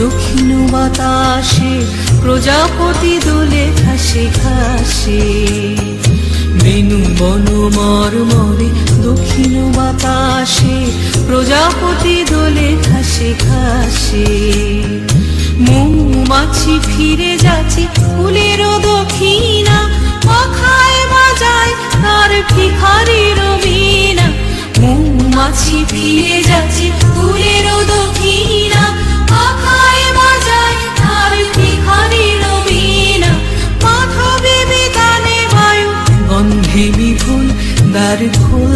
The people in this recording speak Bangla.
দক্ষিণ বাতাসে, প্রজাপতি দোলে ঘাসে ঘাসে। বেনু বন মর মরে দক্ষিণ বাতাসে, প্রজাপতি দোলে ঘাসে ঘাসে। মৌমাছি ফিরে যাচ্ছে ফুলেরও দক্ষিণা, পাখায় বাজায় তার ভিখারির বীণা মৌমাছি ফিরে যাচ্ছে আর খোলা